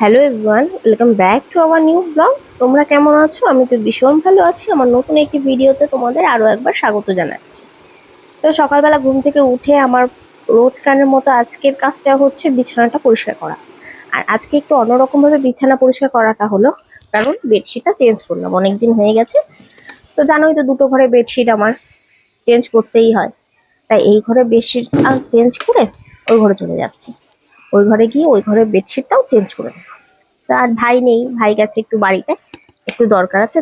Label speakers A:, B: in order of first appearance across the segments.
A: Hello everyone welcome back to our new blog তোমরা কেমন আছো? আমি তো ভীষণ ভালো আছি। আমার নতুন একটি ভিডিওতে তোমাদের আরও একবার স্বাগত জানাচ্ছি। তো সকালবেলা ঘুম থেকে উঠে আমার রোজকারের মতো আজকের কাজটা হচ্ছে বিছানাটা পরিষ্কার করা। আর আজকে একটু অন্যরকমভাবে বিছানা পরিষ্কার করাটা হলো, কারণ বেডশিটটা চেঞ্জ করলাম অনেক দিন হয়ে গেছে। তো জানোই তো দুটো ঘরে বেডশিট আমার চেঞ্জ করতেই হয়। তাই এই ঘরে বেডশিট চেঞ্জ করে ওই ঘরে চলে যাচ্ছি। ওই ঘরে গিয়ে ওই ঘরের বেডশিটটাও চেঞ্জ করে দেবো আর ভাই নেই, ভাই গেছে একটু বাড়িতে, একটু দরকার আছে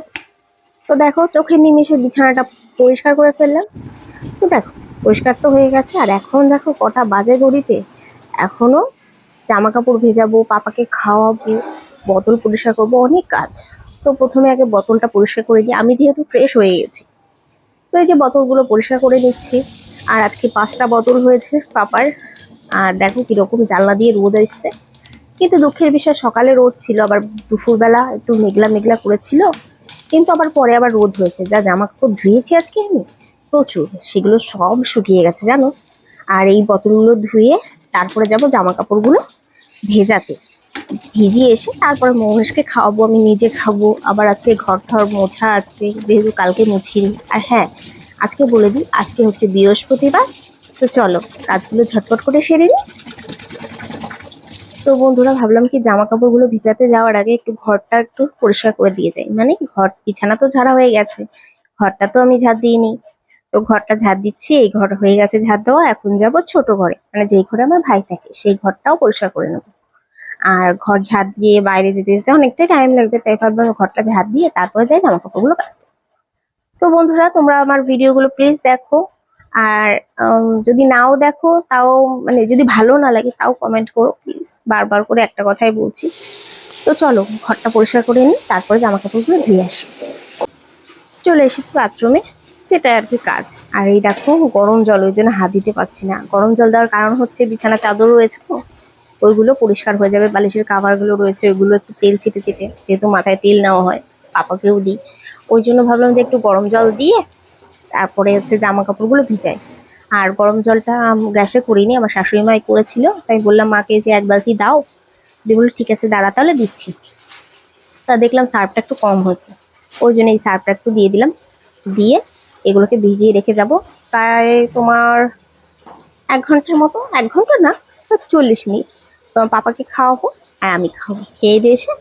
A: তো। দেখো, চোখের নিমিষে বিছানাটা পরিষ্কার করে ফেললাম। তো দেখো, পরিষ্কার তো হয়ে গেছে, আর এখন দেখো কটা বাজে ঘড়িতে। এখনও জামা কাপড় ভেজাবো, পাপাকে খাওয়াবো, বোতল পরিষ্কার করব, অনেক কাজ। তো প্রথমে আগে বোতলটা পরিষ্কার করে দিই আমি যেহেতু ফ্রেশ হয়ে গেছি, তো এই যে বোতলগুলো পরিষ্কার করে নিচ্ছি, আর আজকে পাঁচটা বোতল হয়েছে পাপার। আর দেখো কীরকম জানলা দিয়ে রোদ এসছে কিন্তু দুঃখের বিষয়, সকালে রোদ ছিল, আবার দুপুরবেলা একটু মেঘলা মেঘলা করেছিল, কিন্তু আবার পরে আবার রোদ হয়েছে। যা জামা কাপড় ধুয়েছি আজকে আমি, প্রচুর, সেগুলো সব শুকিয়ে গেছে, জানো? আর এই বোতলগুলো ধুয়ে তারপরে যাব জামা কাপড়গুলো ভেজাতে। ভিজিয়ে এসে তারপরে মহেশকে খাওয়াবো, আমি নিজে খাব। আবার আজকে ঘর ঠর মোছা আছে, যেহেতু কালকে মুছিনি। আর হ্যাঁ আজকে বলে দিই, আজকে হচ্ছে বৃহস্পতিবার তো চলো, কাজগুলো ঝটপট করে সেরে নিই তো বন্ধুরা, ভাবলাম কি জামা কাপড়গুলো ভিজাতে যাওয়ার আগে একটু ঘরটা একটু পরিষ্কার করে দিয়ে যাই। মানে ঘর, বিছানা তো ঝাড়া হয়ে গেছে। ঘরটা তো আমি ঝাড় দিইনি। তো ঘরটা ঝাড় দিচ্ছি, এই ঘর হয়ে গেছে ঝাড় দেওয়া, এখন যাব ছোট ঘরে। মানে যেই ঘরে আমার ভাই থাকে, সেই ঘরটাও পরিষ্কার করে নেব। আর ঘর ঝাড় দিয়ে বাইরে যেতে যেতে অনেকটাই টাইম লাগবে, তাই ভাবলাম ঘরটা ঝাড় দিয়ে তারপরে যাই জামা কাপড়গুলো কাচতে। তো বন্ধুরা, তোমরা আমার ভিডিওগুলো প্লিজ দেখো। আর যদি নাও দেখো, তাও মানে যদি ভালো না লাগে, তাও কমেন্ট করো প্লিজ বারবার করে একটা কথাই বলছি। তো চলো, ঘরটা পরিষ্কার করে নিই, তারপরে জামা কাপড়গুলো ধুয়ে আসি। চলে এসেছি বাথরুমে সেটা আর কি কাজ। আর এই দেখো, গরম জল, ওই জন্য হাত দিতে পারছি না। গরম জল দেওয়ার কারণ হচ্ছে বিছানা চাদর রয়েছে তো, ওইগুলো পরিষ্কার হয়ে যাবে, বালিশের কাভারগুলো রয়েছে, ওইগুলো একটু তেল ছিটে ছিটে, যেহেতু মাথায় তেল নেওয়া হয়, পাপাকেও দিই। ওই জন্য ভাবলাম যে একটু গরম জল দিয়ে তারপরে হচ্ছে জামা কাপড়গুলো ভিজাই। আর গরম জলটা গ্যাসে করিনি, আমার শাশুড়ি মাই করেছিল। তাই বললাম, মাকে যে এক বালতি দাও। দিয়ে বলল, ঠিক আছে, দাঁড়া, তাহলে দিচ্ছি। তা দেখলাম সার্ফটা একটু কম হয়েছে ওই জন্য এই সার্ফটা একটু দিয়ে দিলাম। দিয়ে এগুলোকে ভিজিয়ে রেখে যাব। তাই তোমার এক ঘণ্টার মতো, এক ঘণ্টা না চল্লিশ মিনিট। তোমার পাপাকে খাওয়াবো আর আমি খাব খেয়ে দিয়ে এসে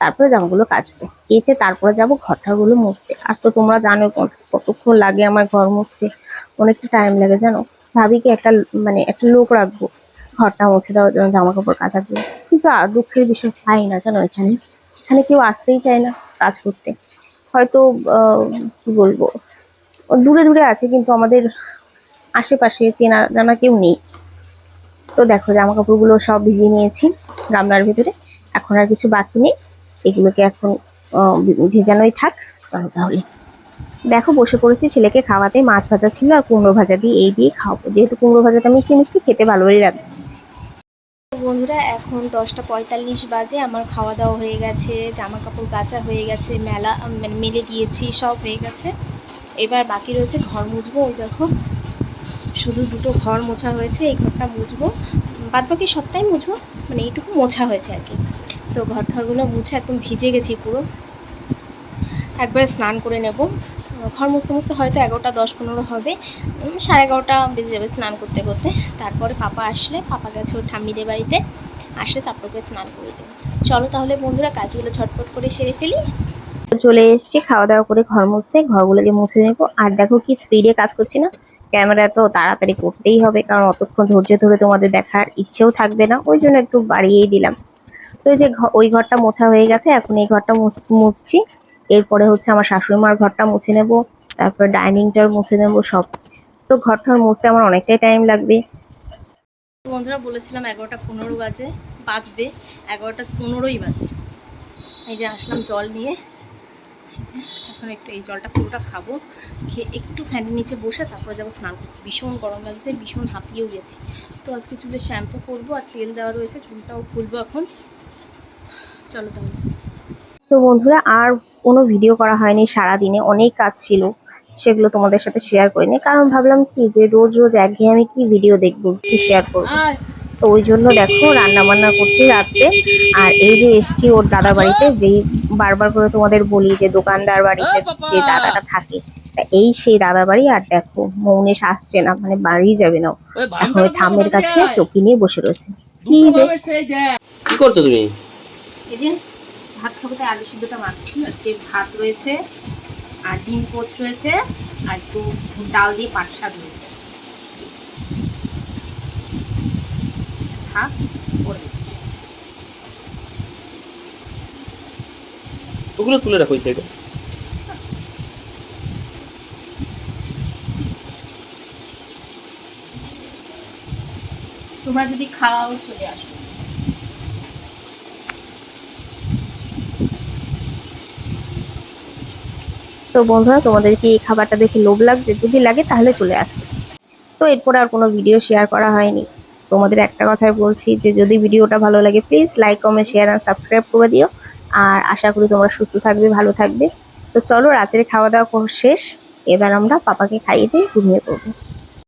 A: তারপরে জামাগুলো কাচবো। কেচে তারপরে যাব, ঘরটাগুলো মুছতে। আর তো তোমরা জানো, কতক্ষণ লাগে আমার ঘর মুছতে? অনেকটা টাইম লাগে, জানো? ভাবি কি একটা মানে একটা লোক রাখব, ঘরটা মুছে দেওয়ার জন্য জামা কাপড় কাচার জন্য। কিন্তু দুঃখের বিষয় পাই না, জানো, এখানে। এখানে কেউ আসতেই চায় না কাজ করতে। হয়তো কি বলব? দূরে দূরে আছে, কিন্তু আমাদের আশেপাশে চেনা জানা কেউ নেই। তো দেখো, জামা কাপড়গুলো সব ভিজিয়ে নিয়েছি গামলার ভিতরে। এখন আর কিছু বাকি নেই। এগুলোকে এখন ভেজানোই থাক। চলো তাহলে। দেখো, বসে পড়েছি ছেলেকে খাওয়াতে। মাছ ভাজা ছিল আর কুমড়ো ভাজা দিয়ে এই দিয়ে খাওয়াবো। যেহেতু কুমড়ো ভাজাটা মিষ্টি মিষ্টি, খেতে ভালোই লাগে বন্ধুরা, এখন দশটা পঁয়তাল্লিশ বাজে। আমার খাওয়া দাওয়া হয়ে গেছে জামা কাপড় কাচা হয়ে গেছে, মেলা মানে মেলে দিয়েছি, সব হয়ে গেছে। এবার বাকি রয়েছে ঘর মুছবো, ওই দেখো। শুধু দুটো ঘর মোছা হয়েছে, এই ঘরটা মুছবো। বাদ বাকি সবটাই মুছবো মানে এইটুকু মোছা হয়েছে আর কি। তো ঘর ঠরগুলো মুছে একদম ভিজে গেছি পুরো। একবার স্নান করে নেব। ঘর মুছতে মুছতে হয়তো এগারোটা, দশ, পনেরো হবে। সাড়ে এগারোটা বেজে যাবে স্নান করতে করতে। তারপরে পাপা আসলে, পাপা গেছে ওর ঠাম্মিদের বাড়িতে। আসলে তারপর ওকে স্নান করে দেবো। চলো তাহলে বন্ধুরা, কাজগুলো ঝটপট করে সেরে ফেলি। চলে এসেছি খাওয়া দাওয়া করে ঘর মুছতে। ঘরগুলোকে মুছে নেব। আর দেখো কি স্পিডে কাজ করছি না। ক্যামেরা তো তাড়াতাড়ি করতেই হবে, কারণ অতক্ষণ ধৈর্য ধরে তোমাদের দেখার ইচ্ছেও থাকবে না। ওই জন্য একটু বাড়িয়েই দিলাম। তো যে ওই ঘরটা মোছা হয়ে গেছে, এখন এই ঘরটা মুছ- মুছছি। এরপরে হচ্ছে আমার শাশুড়ি মার ঘরটা মুছে নেব, তারপর ডাইনিংটার মুছে নেব সব। তো ঘরটা মুছতে আমার অনেকটাই টাইম লাগবে। বন্ধুরা, বলেছিলাম এগারোটা পনেরো বাজে, বাজবে, এগারোটা পনেরোই বাজে। এই যে আসলাম জল নিয়ে। এখন একটু এই জলটা পুরোটা খাব, খেয়ে একটু ফ্যানের নিচে বসে তারপরে যাব স্নান করতে। ভীষণ গরম লাগছে, ভীষণ হাঁপিয়েও গেছি। তো আজকে চুলে শ্যাম্পু করব আর তেল দেওয়া রয়েছে, চুলটাও খুলবো এখন। চলো তাহলে। তো বন্ধুরা আর কোনো ভিডিও করা হয়নি সারা দিনে অনেক কাজ ছিল সেগুলো তোমাদের সাথে শেয়ার করিনি। কারণ ভাবলাম কি যে রোজ রোজ একঘেয়ে আমি কি ভিডিও দেখব কি শেয়ার করব? তো ওই জন্য দেখো রান্না বান্না করছি রাত্রে। আর এই যে এসছি ওর দাদা বাড়িতে যেই বারবার করে তোমাদের বলি যে দোকানদার বাড়িতে যে দাদাটা থাকে তা এই সেই দাদা বাড়ি আর দেখো মৌনেশ আসছে না মানে বাড়ি যাবে না এখন ওই থামের কাছে চকি নিয়ে বসে রয়েছে। কি যে।
B: কি করছ তুমি?
A: এই যে ভাত খাব তাই আলু সিদ্ধটা মাখছি। আজকে ভাত রয়েছে আর ডিম পোচ রয়েছে আর একটু ডাল দিয়ে পাট শাক রয়েছে। থাক করে দিচ্ছি
B: ওগুলো তুলে রাখো সাইডে
A: তোমরা যদি খাওয়াও চলে আসো। তো বন্ধুরা, তোমাদেরকে এই খাবারটা দেখে লোভ লাগছে। যদি লাগে তাহলে চলে আসতে। তো এরপর আর কোনো ভিডিও শেয়ার করা হয়নি। তোমাদের একটা কথাই বলছি যে, যদি ভিডিওটা ভালো লাগে প্লিজ লাইক কমেন্ট শেয়ার আর সাবস্ক্রাইব করে দিও। আর আশা করি তোমরা সুস্থ থাকবে, ভালো থাকবে। তো চলো, রাতের খাওয়া দাওয়া শেষ। এবার আমরা পাপাকে খাইয়ে দিয়ে ঘুমিয়ে পড়ব।